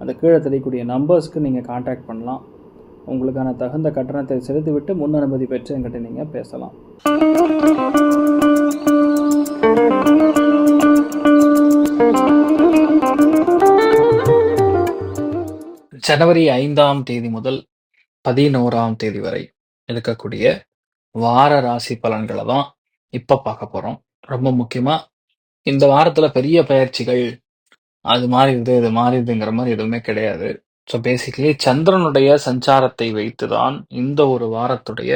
அந்த கீழே தெரியக்கூடிய நம்பர்ஸ்க்கு நீங்கள் காண்டாக்ட் பண்ணலாம். உங்களுக்கான தகுந்த கட்டணத்தை செலுத்திவிட்டு முன் அனுமதி பெற்று என்கிட்ட நீங்கள் பேசலாம். ஜனவரி ஐந்தாம் தேதி முதல் பதினோராம் தேதி வரை இருக்கக்கூடிய வார ராசி பலன்களை தான் இப்போ பார்க்க போகிறோம் ரொம்ப முக்கியமாக இந்த வாரத்தில் பெரிய பயிற்சிகள் அது மாறிடுது இது மாறிடுதுங்கிற மாதிரி எதுவுமே கிடையாது. ஸோ பேசிக்கலி சந்திரனுடைய சஞ்சாரத்தை வைத்துதான் இந்த ஒரு வாரத்துடைய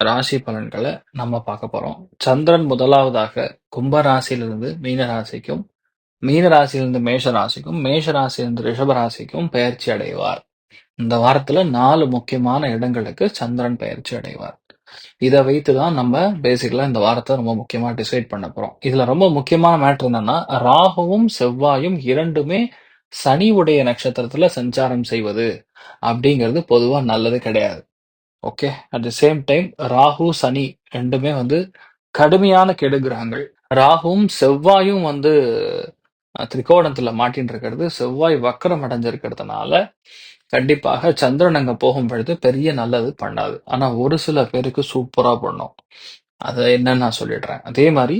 ராசி பலன்களை நம்ம பார்க்க போறோம். சந்திரன் முதலாவதாக கும்ப ராசியிலிருந்து மீன ராசிக்கும் மீன ராசியிலிருந்து மேஷ ராசிக்கும் மேஷ ராசியிலிருந்து ரிஷப ராசிக்கும் பயிற்சி அடைவார். இந்த வாரத்துல நாலு முக்கியமான இடங்களுக்கு சந்திரன் பயிற்சி அடைவார். இதை வைத்து தான் நம்ம பேசிக்கலா இந்த வாரத்தை ரொம்ப முக்கியமா டிசைட் பண்ண போறோம். இதுல ரொம்ப முக்கியமான மேட்ரு என்னன்னா ராகுவும் செவ்வாயும் இரண்டுமே சனி உடைய நட்சத்திரத்துல சஞ்சாரம் செய்வது அப்படிங்கிறது பொதுவா நல்லது கிடையாது. Okay at the same time Rahu Shani ரெண்டுமே வந்து கடுமையான கெடு கிரகங்கள். ராகுவும் செவ்வாயும் வந்து திரிகோணத்தில் திரிகோணத்துல மாட்டின்னு இருக்கிறது. செவ்வாய் வக்கரம் அடைஞ்சிருக்கிறதுனால கண்டிப்பாக சந்திரன் அங்க போகும் பொழுது பெரிய நல்லது பண்ணாது. ஆனா ஒரு சில பேருக்கு சூப்பரா பண்ணும். அது என்னன்னு நான் சொல்லிடுறேன். அதே மாதிரி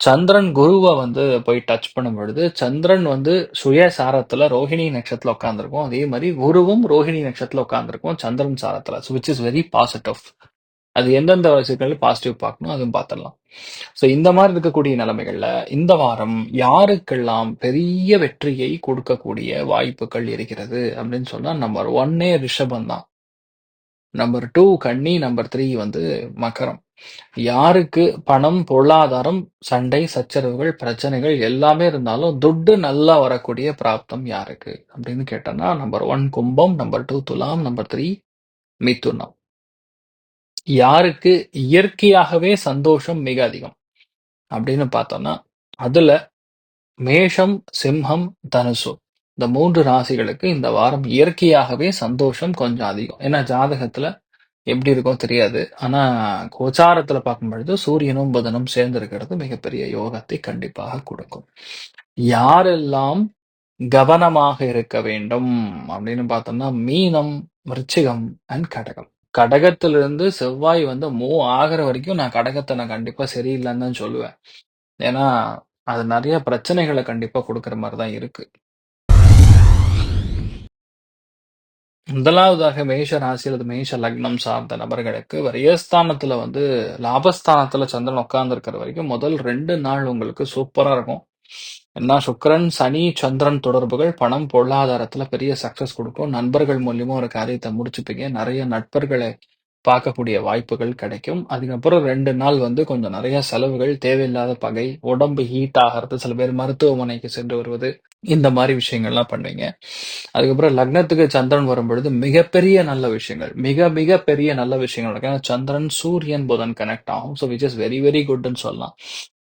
சந்திரன் குருவை வந்து போய் டச் பண்ணும் பொழுது சந்திரன் வந்து சுய சாரத்துல ரோஹிணி நட்சத்திரத்துல உட்காந்துருக்கும் அதே மாதிரி குருவும் ரோஹிணி நட்சத்திரத்துல உட்காந்துருக்கும் சந்திரன் சாரத்துல. விச் இஸ் வெரி பாசிட்டிவ் அது எந்தெந்த வயசுகள் பாசிட்டிவ் பார்க்கணும் அதுவும் பார்த்துடலாம். ஸோ இந்த மாதிரி இருக்கக்கூடிய நிலைமைகள்ல இந்த வாரம் யாருக்கெல்லாம் பெரிய வெற்றியை கொடுக்கக்கூடிய வாய்ப்புகள் இருக்கிறது அப்படின்னு சொன்னா நம்பர் ஒன்னே ரிஷபம் தான். நம்பர் டூ கன்னி நம்பர் த்ரீ வந்து மகரம். யாருக்கு பணம் பொருளாதாரம் சண்டை சச்சரவுகள் பிரச்சனைகள் எல்லாமே இருந்தாலும் துட்டு நல்லா வரக்கூடிய பிராப்தம் யாருக்கு அப்படின்னு கேட்டோம்னா நம்பர் ஒன் கும்பம் நம்பர் டூ துலாம் நம்பர் த்ரீ மிதுனம். யாருக்கு இயற்கையாகவே சந்தோஷம் மிக அதிகம். அப்படின்னு பார்த்தோம்னா அதுல மேஷம் சிம்ஹம் தனுசு இந்த மூன்று ராசிகளுக்கு இந்த வாரம் இயற்கையாகவே சந்தோஷம் கொஞ்சம் அதிகம். ஏன்னா ஜாதகத்துல எப்படி இருக்கும் தெரியாது. ஆனா கோச்சாரத்துல பார்க்கும் பொழுது சூரியனும் புதனும் சேர்ந்து இருக்கிறது மிகப்பெரிய யோகத்தை கண்டிப்பாக கொடுக்கும். யாரெல்லாம் கவனமாக இருக்க வேண்டும் அப்படின்னு பார்த்தோம்னா மீனம் விருச்சிகம் அண்ட் கடகம். கடகத்திலிருந்து செவ்வாய் வந்து மூவ் ஆகிற வரைக்கும் நான் கடகத்தை நான் கண்டிப்பா சரியில்லைன்னு தான் சொல்லுவேன். ஏன்னா அது நிறைய பிரச்சனைகளை கண்டிப்பா கொடுக்கிற மாதிரி தான் இருக்கு. முதலாவதாக மேஷ ராசி அல்லது மேஷ லக்னம் சார்ந்த நபர்களுக்கு வரியஸ்தானத்துல வந்து லாபஸ்தானத்துல சந்திரன் உட்கார்ந்து இருக்கிற வரைக்கும் முதல் ரெண்டு நாள் உங்களுக்கு சூப்பரா இருக்கும். ஏன்னா சுக்கரன் சனி சந்திரன் தொடர்புகள் பணம் பொருளாதாரத்துல பெரிய சக்ஸஸ் கொடுக்கும். நண்பர்கள் மூலியமா ஒரு காரியத்தை முடிச்சுப்பீங்க. நிறைய நட்பர்களை பார்க்கக்கூடிய வாய்ப்புகள் கிடைக்கும். அதுக்கப்புறம் ரெண்டு நாள் வந்து கொஞ்சம் நிறைய செலவுகள் தேவையில்லாத பகை உடம்பு ஹீட் ஆகிறது சில பேர் மருத்துவமனைக்கு சென்று வருவது இந்த மாதிரி விஷயங்கள்லாம் பண்ணுவீங்க. அதுக்கப்புறம் லக்னத்துக்கு சந்திரன் வரும் பொழுது மிகப்பெரிய நல்ல விஷயங்கள் மிக மிக பெரிய நல்ல விஷயங்கள். நடக்கும் ஏன்னா சந்திரன் சூரியன் புதன் கனெக்ட் ஆகும். So which is very very குட்னு சொல்லலாம்.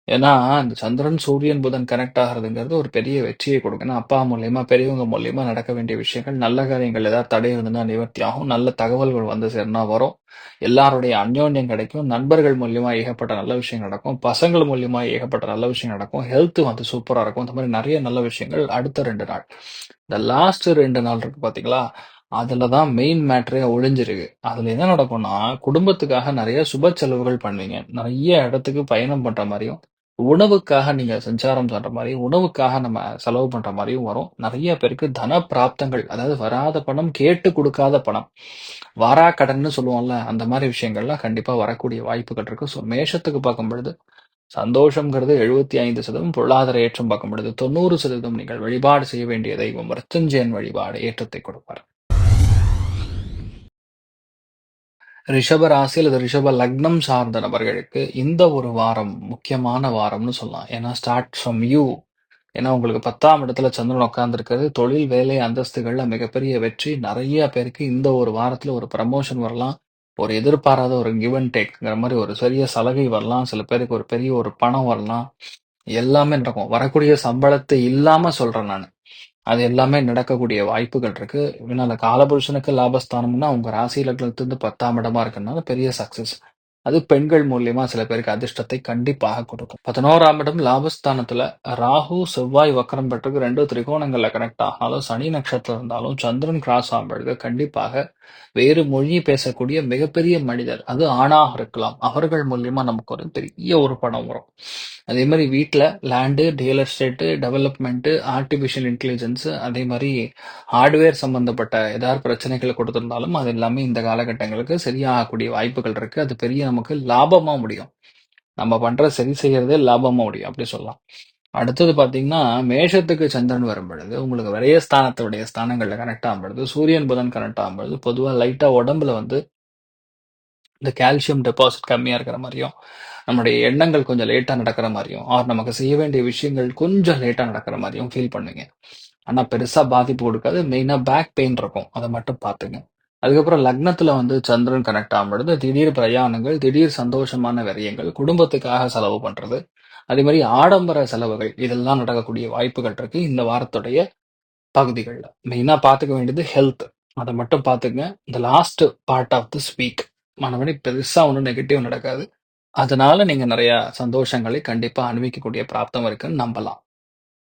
ஏன்னா இந்த சந்திரன் சூரியன் புதன் கனெக்ட் ஆகிறதுங்கிறது ஒரு பெரிய வெற்றியை கொடுக்கும். ஏன்னா அப்பா மூலியமா பெரியவங்க மூலியமா நடக்க வேண்டிய விஷயங்கள் நல்ல காரியங்கள் ஏதாவது தடை இருந்ததுன்னா நிவர்த்தி ஆகும் நல்ல தகவல்கள் வந்து சேர்னா வரும். எல்லாருடைய அந்யோன்யம் கிடைக்கும். நண்பர்கள் மூலியமா ஏகப்பட்ட நல்ல விஷயம் நடக்கும். பசங்கள் மூலியமா ஏகப்பட்ட நல்ல விஷயம் நடக்கும். ஹெல்த் வந்து சூப்பரா இருக்கும். இந்த மாதிரி நிறைய நல்ல விஷயங்கள் அடுத்த ரெண்டு நாள். இந்த லாஸ்ட் ரெண்டு நாள் இருக்கு பாத்தீங்களா? அதுலதான் மெயின் மேட்டரே ஒளிஞ்சிருக்கு. அதுல என்ன நடக்கும்னா குடும்பத்துக்காக நிறைய சுப செலவுகள் பண்ணுவீங்க. நிறைய இடத்துக்கு பயணம் பண்ற மாதிரியும் உணவுக்காக நீங்க சஞ்சாரம் பண்ற மாதிரி உணவுக்காக நம்ம செலவு பண்ற மாதிரியும் வரும். நிறைய பேருக்கு தன பிராப்தங்கள் அதாவது வராத பணம் கேட்டு கொடுக்காத பணம் வாரா கடன்னு சொல்லுவோம்ல அந்த மாதிரி விஷயங்கள்லாம் கண்டிப்பா வரக்கூடிய வாய்ப்புகள் இருக்கு. ஸோ மேஷத்துக்கு பார்க்கும் பொழுது சந்தோஷம்ங்கிறது எழுபத்தி ஐந்து சதவீதம் பொருளாதார ஏற்றம் பார்க்கும் பொழுது தொண்ணூறு சதவீதம் நீங்கள் வழிபாடு செய்ய வேண்டிய தெய்வம் மருத்துஞ்சயன் வழிபாடு ஏற்றத்தை கொடுப்பார். ரிஷப ராசி அல்லது ரிஷப லக்னம் சார்ந்த நபர்களுக்கு இந்த ஒரு வாரம் முக்கியமான வாரம்னு சொல்லலாம் ஏன்னா ஸ்டார்ட் ஃப்ரம் யூ ஏன்னா உங்களுக்கு பத்தாம் இடத்துல சந்திரன் உட்காந்துருக்கிறது தொழில், வேலை, அந்தஸ்துகள்ல மிகப்பெரிய வெற்றி. நிறைய பேருக்கு இந்த ஒரு வாரத்துல ஒரு ப்ரமோஷன் வரலாம். ஒரு எதிர்பாராத ஒரு கிவ் அண்ட் டேக்ங்கிற மாதிரி ஒரு பெரிய சலுகை வரலாம். சில பேருக்கு ஒரு பெரிய ஒரு பணம் வரலாம். எல்லாமே நடக்கும். வரக்கூடிய சம்பளத்தை இல்லாம சொல்றேன் நான் அது எல்லாமே நடக்கக்கூடிய வாய்ப்புகள் இருக்கு. இதனால காலபுருஷனுக்கு லாபஸ்தானம்னா உங்க ராசி லக்னத்திலிருந்து 10ஆம் இடமா இருக்கறனால பெரிய சக்சஸ். அது பெண்கள் மூலியமா சில பேருக்கு அதிர்ஷ்டத்தை கண்டிப்பாக கொடுக்கும். 11ஆம் இடம் லாபஸ்தானத்துல ராகு, செவ்வாய் வக்கரம் பெற்றிருக்கு ரெண்டு திரிகோணங்கள்ல கனெக்ட் ஆனாலும், சனி நட்சத்திரம் இருந்தாலும், சந்திரன் கிராஸ் ஆகும்பொழுது கண்டிப்பாக வேறு மொழி பேசக்கூடிய மிகப்பெரிய மனிதர், அது ஆணாக இருக்கலாம். அவர்கள் மூலியமா நமக்கு ஒரு பெரிய ஒரு பணம் வரும். அதே மாதிரி வீட்டுல land, real estate development, artificial intelligence அதே மாதிரி ஹார்ட்வேர் சம்பந்தப்பட்ட ஏதாவது பிரச்சனைகள் கொடுத்திருந்தாலும், அது எல்லாமே இந்த காலகட்டங்களுக்கு சரியாகக்கூடிய வாய்ப்புகள் இருக்கு. அது பெரிய நமக்கு லாபமா முடியும். நம்ம பண்ற சரி செய்யறதே லாபமா முடியும். அப்படி சொல்லலாம். அடுத்தது பார்த்தீங்கன்னா, மேஷத்துக்கு சந்திரன் வரும்பொழுது, உங்களுக்கு விரயஸ்தானத்துடைய ஸ்தானங்கள்ல கனெக்ட் ஆகும்பொழுது, சூரியன், புதன் கனெக்ட் ஆகும்பொழுது, பொதுவா லைட்டா உடம்புல வந்து இந்த கால்சியம் டெபாசிட் கம்மியா இருக்கிற மாதிரியும் நம்முடைய எண்ணங்கள் கொஞ்சம் லேட்டா நடக்கிற மாதிரியும் ஆர் நமக்கு செய்ய வேண்டிய விஷயங்கள் கொஞ்சம் லேட்டா நடக்கிற மாதிரியும் ஃபீல் பண்ணுவீங்க. ஆனா பெருசா பாதிப்பு கொடுக்காது. மெயினா பேக் பெயின் இருக்கும். அதை மட்டும் பார்த்துங்க. அதுக்கப்புறம் லக்னத்துல வந்து சந்திரன் கனெக்ட் ஆகும்பொழுது, திடீர் பிரயாணங்கள், திடீர் சந்தோஷமான விரயங்கள், குடும்பத்துக்காக செலவு பண்றது, அதே மாதிரி ஆடம்பர செலவுகள் இதெல்லாம் நடக்கக்கூடிய வாய்ப்புகள் இருக்கு இந்த வாரத்துடைய பகுதிகளில் மெயினா பார்த்துக்க வேண்டியது ஹெல்த். அதை மட்டும் பார்த்துக்கங்க. இந்த last part of this week மனபடி பெருசா ஒன்றும் நெகட்டிவ் நடக்காது. அதனால நீங்க நிறையா சந்தோஷங்களை கண்டிப்பா அனுபவிக்கக்கூடிய பிராப்தம் இருக்குன்னு நம்பலாம்.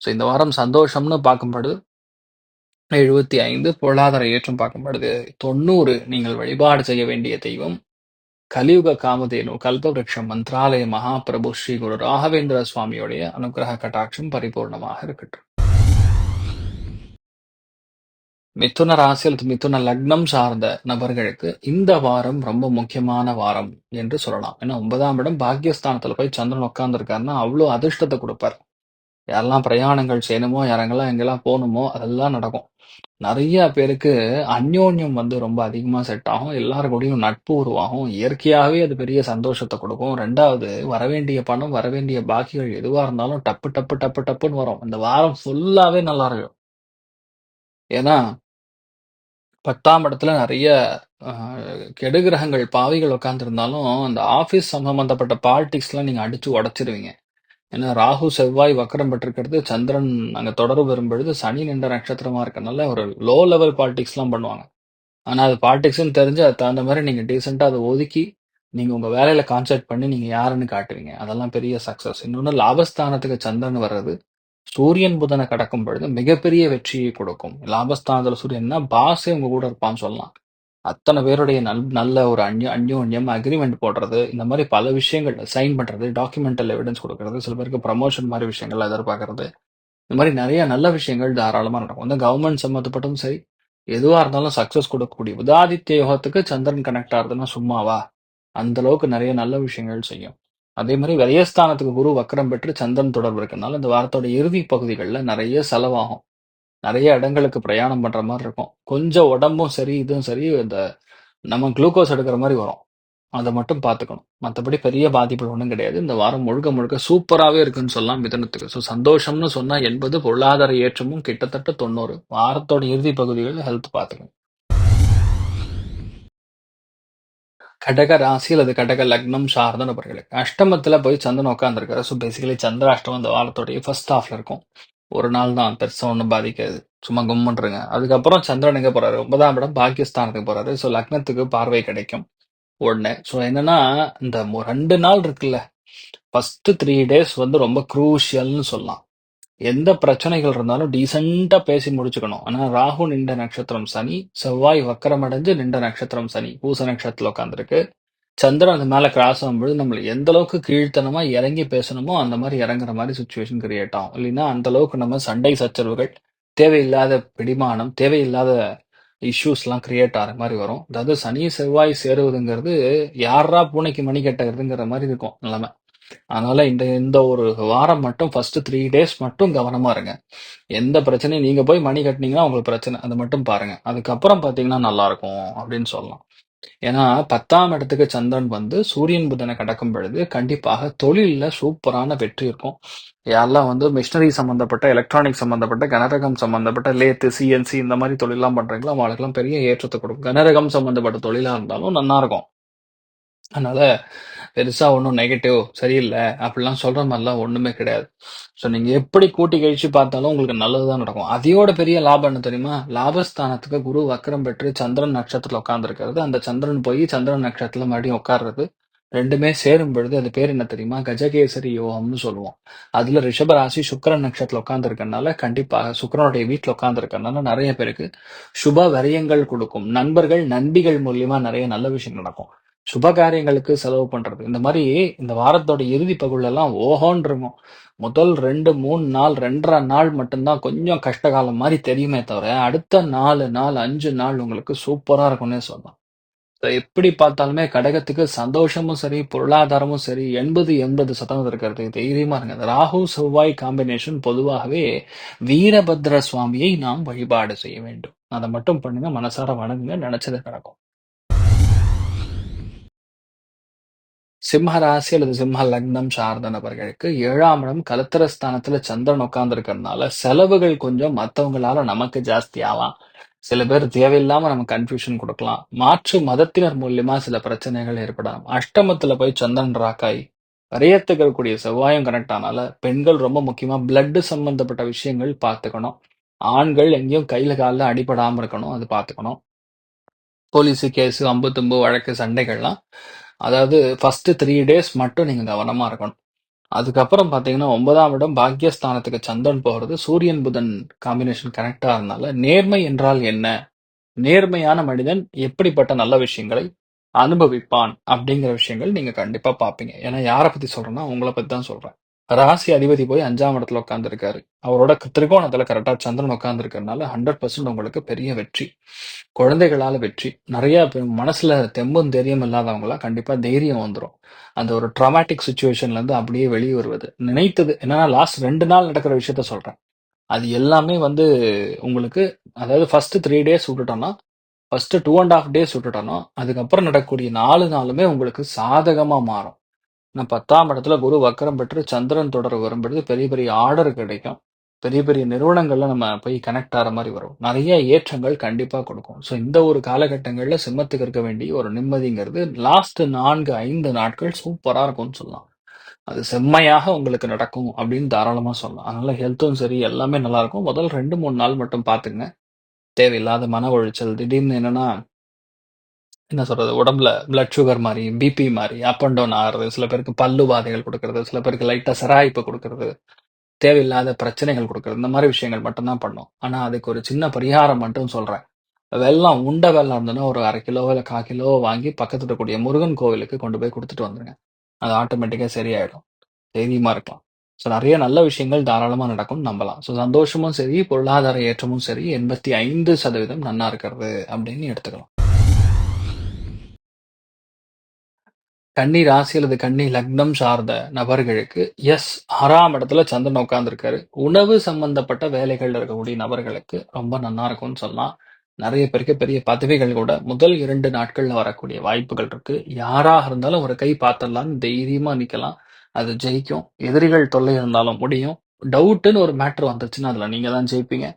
ஸோ இந்த வாரம் சந்தோஷம்னு எழுபத்தி ஐந்து பொருளாதார ஏற்றம் பார்க்கப்படுது தொண்ணூறு நீங்கள் வழிபாடு செய்ய வேண்டிய தெய்வம் கலியுக காமதேனு கல்பவருஷம் மந்திராலய மகாபிரபு ஸ்ரீ குரு ராகவேந்திர சுவாமியுடைய அனுகிரக கட்டாட்சம் பரிபூர்ணமாக இருக்கட்டும். மிதுன ராசி அல்லது மிதுன லக்னம் சார்ந்த நபர்களுக்கு இந்த வாரம் ரொம்ப முக்கியமான வாரம் என்று சொல்லலாம். ஏன்னா ஒன்பதாம் இடம் பாக்கியஸ்தானத்துல போய் சந்திரன் உட்கார்ந்துருக்காருன்னா அவ்வளோ அதிர்ஷ்டத்தை கொடுப்பார் யாரெல்லாம் பிரயாணங்கள் செய்யணுமோ, யாரெங்கெல்லாம் எங்கெல்லாம் போகணுமோ அதெல்லாம் நடக்கும். நிறைய பேருக்கு அந்யோன்யம் வந்து ரொம்ப அதிகமாக செட் ஆகும். எல்லார் கூடயும் நட்பு உருவாகும். இயற்கையாகவே அது பெரிய சந்தோஷத்தை கொடுக்கும் ரெண்டாவது வரவேண்டிய பணம், வரவேண்டிய பாக்கிகள் எதுவாக இருந்தாலும் டப்பு டப்பு டப்பு டப்புன்னு வரும். இந்த வாரம் ஃபுல்லாகவே நல்லா இருக்கும். ஏன்னா 10ஆம் இடத்துல நிறைய கெடுகிரகங்கள், பாவிகள் உட்காந்துருந்தாலும் அந்த ஆஃபீஸ் சம்பந்தப்பட்ட பாலிடிக்ஸ்லாம் நீங்கள் அடிச்சு உடச்சிருவீங்க ஏன்னா ராகு, செவ்வாய் வக்கரம் பெற்றிருக்கிறது. சந்திரன் அங்கே தொடர்பு வரும்பொழுது சனி நின்ற நட்சத்திரமா இருக்கனால ஒரு லோ லெவல் பாலிடிக்ஸ்லாம் பண்ணுவாங்க. ஆனால் அது பாலிடிக்ஸ்ன்னு தெரிஞ்சு அதுக்கு தகுந்த மாதிரி நீங்கள் டீசெண்டாக அதை ஒதுக்கி, நீங்கள் உங்கள் வேலையில் கான்சென்ட் பண்ணி நீங்கள் யாருன்னு காட்டுவீங்க. அதெல்லாம் பெரிய சக்சஸ். இன்னொன்று லாபஸ்தானத்துக்கு சந்திரன் வர்றது, சூரியன், புதனை கடக்கும் பொழுது மிகப்பெரிய வெற்றியை கொடுக்கும். லாபஸ்தானத்தில் சூரியன்னா பாஸே உங்கள் கூட இருப்பான்னு சொல்லலாம். அத்தன பேருடைய நல் நல்ல ஒரு அந்யோ அந்யோன்யம், அக்ரிமெண்ட் போடுறது, இந்த மாதிரி பல விஷயங்கள் சைன் பண்றது, டாக்குமெண்டல் எவிடன்ஸ் கொடுக்கறது சில பேருக்கு ப்ரமோஷன் மாதிரி விஷயங்கள் எதிர்பார்க்கறது. இந்த மாதிரி நிறைய நல்ல விஷயங்கள் தாராளமாக நடக்கும். வந்து கவர்மெண்ட் சம்மந்தப்பட்டும் சரி, எதுவாக இருந்தாலும் சக்ஸஸ் கொடுக்கக்கூடிய உதாதித்ய யோகத்துக்கு சந்திரன் கனெக்ட் ஆகுதுன்னா சும்மாவா? அந்த அளவுக்கு நிறைய நல்ல விஷயங்கள் செய்யும். அதே மாதிரி விரயஸ்தானத்துக்கு குரு வக்கரம் பெற்று சந்திரன் தொடர்பு இருக்கனால, இந்த வாரத்தோட இறுதி பகுதிகளில் நிறைய செலவாகும். நிறைய இடங்களுக்கு பிரயாணம் பண்ற மாதிரி இருக்கும். கொஞ்சம் உடம்பும் சரி, இதுவும் சரி, இந்த நம்ம குளுக்கோஸ் எடுக்கிற மாதிரி வரும். அதை மட்டும் பார்த்துக்கணும். மத்தபடி பெரிய பாதிப்புகள் ஒன்றும் கிடையாது. இந்த வாரம் முழுக்க முழுக்க சூப்பராவே இருக்குன்னு சொல்லலாம் மிதனத்துக்கு ஸோ சந்தோஷம்னு சொன்னா 80 பொருளாதார ஏற்றமும் கிட்டத்தட்ட 90 வாரத்தோட இறுதி பகுதிகளில் ஹெல்த் பார்த்துக்கணும். கடக ராசி அல்லது கடக லக்னம் சார்ந்த நபர்களுக்கு அஷ்டமத்துல போய் சந்திரன் உட்காந்துருக்காரு ஸோ பேசிக்கலி சந்திராஷ்டமம் இந்த வாரத்தோடைய ஃபர்ஸ்ட் ஹாஃப்ல இருக்கும். ஒரு நாள் தான் பெருசா ஒண்ணும் பாதிக்காது. சும்மா கும்முன்னு அதுக்கப்புறம் சந்திரன் எங்க போறாரு? 9ஆம் இடம் பாக்கியஸ்தானத்துக்கு போறாரு. ஸோ லக்னத்துக்கு பார்வை கிடைக்கும். உடனே ஸோ என்னன்னா, இந்த ரெண்டு 2 நாள் இருக்குல்ல, ஃபர்ஸ்ட் 3 டேஸ் வந்து ரொம்ப க்ரூஷியல்னு சொல்லலாம். எந்த பிரச்சனைகள் இருந்தாலும் டீசென்ட்டா பேசி முடிச்சுக்கணும். ஆனா ராகு நின்ற நட்சத்திரம் சனி, செவ்வாய் வக்கரமடைஞ்சு அடைஞ்சு நின்ற நட்சத்திரம் சனி. பூச நட்சத்திரத்துல உட்கார்ந்திருக்கு. சந்திரன் அது மேல கிராஸ் ஆகும்பொழுது நம்மள எந்த அளவுக்கு கீழ்த்தனமா இறங்கி பேசணுமோ, அந்த மாதிரி இறங்குற மாதிரி சுச்சுவேஷன் கிரியேட் ஆகும். இல்லைன்னா அந்த அளவுக்கு நம்ம சண்டை சச்சரவுகள், தேவையில்லாத பிடிமானம், தேவையில்லாத இஷ்யூஸ்லாம் கிரியேட் ஆகிற மாதிரி வரும். அதாவது சனி, செவ்வாய் சேருவதுங்கிறது யாரா பூனைக்கு மணி கட்டுறதுங்கிற மாதிரி இருக்கும் நிலைமை. அதனால இந்த இந்த ஒரு வாரம் மட்டும் ஃபர்ஸ்ட் த்ரீ டேஸ் மட்டும் கவனமா இருங்க எந்த பிரச்சனையும் நீங்க போய் மணி கட்டினீங்கன்னா உங்களுக்கு பிரச்சனை அதை மட்டும் பாருங்க அதுக்கப்புறம் பார்த்தீங்கன்னா நல்லா இருக்கும் அப்படின்னு சொல்லலாம் ஏன்னா பத்தாம் இடத்துக்கு சந்திரன் வந்து சூரியன் புதனை கடக்கும் பொழுது கண்டிப்பாக தொழில்ல சூப்பரான வெற்றி இருக்கும். யாரெல்லாம் வந்து மிஷினரி சம்பந்தப்பட்ட எலக்ட்ரானிக் சம்பந்தப்பட்ட கனரகம் சம்பந்தப்பட்ட லேத்து சிஎன்சி இந்த மாதிரி தொழிலெல்லாம் பண்றீங்களோ அவங்களுக்குலாம் பெரிய ஏற்றத்தை கொடுக்கும். கனரகம் சம்பந்தப்பட்ட தொழிலா இருந்தாலும் நல்லா இருக்கும். அதனால பெருசா ஒன்றும் நெகட்டிவ் சரியில்லை. அப்படிலாம் சொல்ற மாதிரிலாம் ஒண்ணுமே கிடையாது. ஸோ நீங்க எப்படி கூட்டி கழிச்சு பார்த்தாலும் உங்களுக்கு நல்லதுதான் நடக்கும். அதையோட பெரிய லாபம் என்ன தெரியுமா? லாபஸ்தானத்துக்கு குரு வக்கரம் பெற்று சந்திரன் நட்சத்திரத்துல உட்கார்ந்துருக்கிறது அந்த சந்திரன் போய் சந்திரன் நட்சத்திரத்துல மறுபடியும் உட்கார்றது ரெண்டுமே சேரும் பொழுது அது பேர் என்ன தெரியுமா? கஜகேசரி யோகம்னு சொல்லுவோம். அதுல ரிஷபராசி சுக்கரன் நட்சத்திரத்துல உட்காந்துருக்கனால கண்டிப்பாக சுக்கரனுடைய வீட்டில் உட்கார்ந்துருக்கனால நிறைய பேருக்கு சுப வரியங்கள் கொடுக்கும். நண்பர்கள் நண்பிகள் மூலியமா நிறைய நல்ல விஷயம் நடக்கும். சுப காரியங்களுக்கு செலவு பண்றது. இந்த மாதிரி இந்த வாரத்தோட இறுதி பகுதியில எல்லாம் ஓஹோன்னு இருக்கும் முதல் ரெண்டு மூணு நாள் ரெண்டரை நாள் மட்டும்தான் கொஞ்சம் கஷ்டகாலம் மாதிரி தெரியுமே தவிர அடுத்த நாலு நாள் அஞ்சு நாள் உங்களுக்கு சூப்பரா இருக்கும்னே சொல்லலாம். எப்படி பார்த்தாலுமே கடகத்துக்கு சந்தோஷமும் சரி பொருளாதாரமும் சரி எண்பது எண்பது சதவீதம் இருக்கிறது தைரியமா இருங்க. இந்த ராகு செவ்வாய் காம்பினேஷன் பொதுவாகவே வீரபத்ர சுவாமியை நாம் வழிபாடு செய்ய வேண்டும். அதை மட்டும் பண்ணுங்க மனசார வணங்குங்க நினைச்சது நடக்கும். சிம்ம ராசி அல்லது சிம்ம லக்னம் சார்ந்த நபர்களுக்கு ஏழாம் இடம் கலத்திர ஸ்தானத்துல சந்திரன் உட்கார்ந்துருக்கிறதுனால செலவுகள் கொஞ்சம் மற்றவங்களால நமக்கு ஜாஸ்தி ஆகலாம். சில பேர் தேவையில்லாம நம்ம கன்ஃபியூஷன் கொடுக்கலாம். மாற்று மதத்தினர் மூலியமா சில பிரச்சனைகள் ஏற்படலாம். அஷ்டமத்துல போய் சந்திரன் ராக்காய் வரையத்துக்கு செவ்வாயம் செவ்வாயும் கனெக்ட் ஆனால பெண்கள் ரொம்ப முக்கியமா பிளட் சம்பந்தப்பட்ட விஷயங்கள் பார்த்துக்கணும். ஆண்கள் எங்கேயும் கையில காலில் அடிபடாம இருக்கணும் அது பார்த்துக்கணும். போலீஸு கேஸு அம்பு தும்பு வழக்கு சண்டைகள்லாம் அதாவது ஃபர்ஸ்ட் த்ரீ டேஸ் மட்டும் நீங்கள் கவனமாக இருக்கணும். அதுக்கப்புறம் பார்த்தீங்கன்னா ஒன்பதாம் இடம் பாக்கியஸ்தானத்துக்கு சந்திரன் போகிறது சூரியன் புதன் காம்பினேஷன் கனெக்டாக இருந்தால நேர்மை என்றால் என்ன? நேர்மையான மனிதன் எப்படிப்பட்ட நல்ல விஷயங்களை அனுபவிப்பான் அப்படிங்கிற விஷயங்கள் நீங்கள் கண்டிப்பாக பார்ப்பீங்க ஏன்னா யாரை பற்றி சொல்கிறேன்னா உங்களை பற்றி தான் சொல்கிறேன் ராசி அதிபதி போய் அஞ்சாம் இடத்துல உட்கார்ந்துருக்காரு. அவரோட திரிகோணத்துல கரெக்டா சந்திரன் உட்கார்ந்துருக்கறனால ஹண்ட்ரட் பர்சன்ட் உங்களுக்கு பெரிய வெற்றி. குழந்தைகளால வெற்றி. நிறைய பேர் மனசுல தெம்பும் தைரியம் இல்லாதவங்களா கண்டிப்பா தைரியம் வந்துடும் அந்த ஒரு ட்ராமாட்டிக் சுச்சுவேஷன்ல இருந்து அப்படியே வெளியே வருவது. நினைத்தது என்னன்னா லாஸ்ட் ரெண்டு நாள் நடக்கிற விஷயத்த சொல்றேன். அது எல்லாமே வந்து உங்களுக்கு அதாவது ஃபர்ஸ்ட் த்ரீ டேஸ் விட்டுட்டோம்னா first two and half days விட்டுட்டோம்னா அதுக்கப்புறம் நடக்கக்கூடிய நாலு நாளுமே உங்களுக்கு சாதகமா மாறும். நான் பத்தாம் இடத்துல குரு வக்கரம் பெற்று சந்திரன் தொடர் வரும்பொழுது பெரிய பெரிய ஆர்டர் கிடைக்கும். பெரிய பெரிய நிறுவனங்கள்ல நம்ம போய் கனெக்ட் ஆகிற மாதிரி வரும். நிறைய ஏற்றங்கள் கண்டிப்பா கொடுக்கும். ஸோ இந்த ஒரு காலகட்டங்கள்ல சிம்மத்துக்கு இருக்க வேண்டிய ஒரு நிம்மதிங்கிறது லாஸ்ட் நான்கு ஐந்து நாட்கள் சூப்பரா இருக்கும்னு சொல்லலாம். அது செம்மையாக உங்களுக்கு நடக்கும் அப்படின்னு தாராளமாக சொல்லலாம். அதனால ஹெல்த்தும் சரி எல்லாமே நல்லா இருக்கும். முதல் ரெண்டு மூணு நாள் மட்டும் பார்த்துங்க தேவையில்லாத மன உளைச்சல் திடீர்னு என்னன்னா என்ன சொல்றது உடம்புல பிளட் சுகர் மாதிரி பிபி மாதிரி அப் அண்ட் டவுன் ஆகிறது சில பேருக்கு பல்லு பாதைகள் கொடுக்கறது சில பேருக்கு லைட்டா சிராய்ப்பு கொடுக்கறது தேவையில்லாத பிரச்சனைகள் கொடுக்கறது இந்த மாதிரி விஷயங்கள் மட்டும்தான் பண்ணும். ஆனா அதுக்கு ஒரு சின்ன பரிகாரம் மட்டும் சொல்றேன். வெள்ளம் உண்டை வெள்ளம் இருந்ததுன்னா ஒரு அரை கிலோ இல்லை கால் கிலோ வாங்கி பக்கத்துல இருக்கக்கூடிய முருகன் கோவிலுக்கு கொண்டு போய் கொடுத்துட்டு வந்துருங்க. அது ஆட்டோமேட்டிக்கா சரியாயிடும். தைரியமா இருக்கலாம். ஸோ நிறைய நல்ல விஷயங்கள் தாராளமாக நடக்கும் நம்பலாம். ஸோ சந்தோஷமும் சரி பொருளாதார ஏற்றமும் சரி எண்பத்தி ஐந்து சதவீதம் நன்னா இருக்கிறது அப்படின்னு எடுத்துக்கலாம். கன்னி ராசி அல்லது கன்னி லக்னம் சார்ந்த நபர்களுக்கு எஸ் ஆறாம் இடத்துல சந்திரன் உட்காந்துருக்காரு உணவு சம்பந்தப்பட்ட வேலைகள் இருக்கக்கூடிய நபர்களுக்கு ரொம்ப நல்லா இருக்கும்னு சொல்லலாம். நிறைய பேருக்கு பெரிய பதவிகள் கூட முதல் இரண்டு நாட்கள்ல வரக்கூடிய வாய்ப்புகள் இருக்கு. யாராக இருந்தாலும் ஒரு கை பார்த்தரலாம் தைரியமா நிக்கலாம். அது ஜெயிக்கும். எதிரிகள் தொல்லை இருந்தாலும் முடியும். டவுட்டுன்னு ஒரு மேட்ரு வந்துச்சுன்னா அதுல நீங்க தான் ஜெயிப்பீங்க.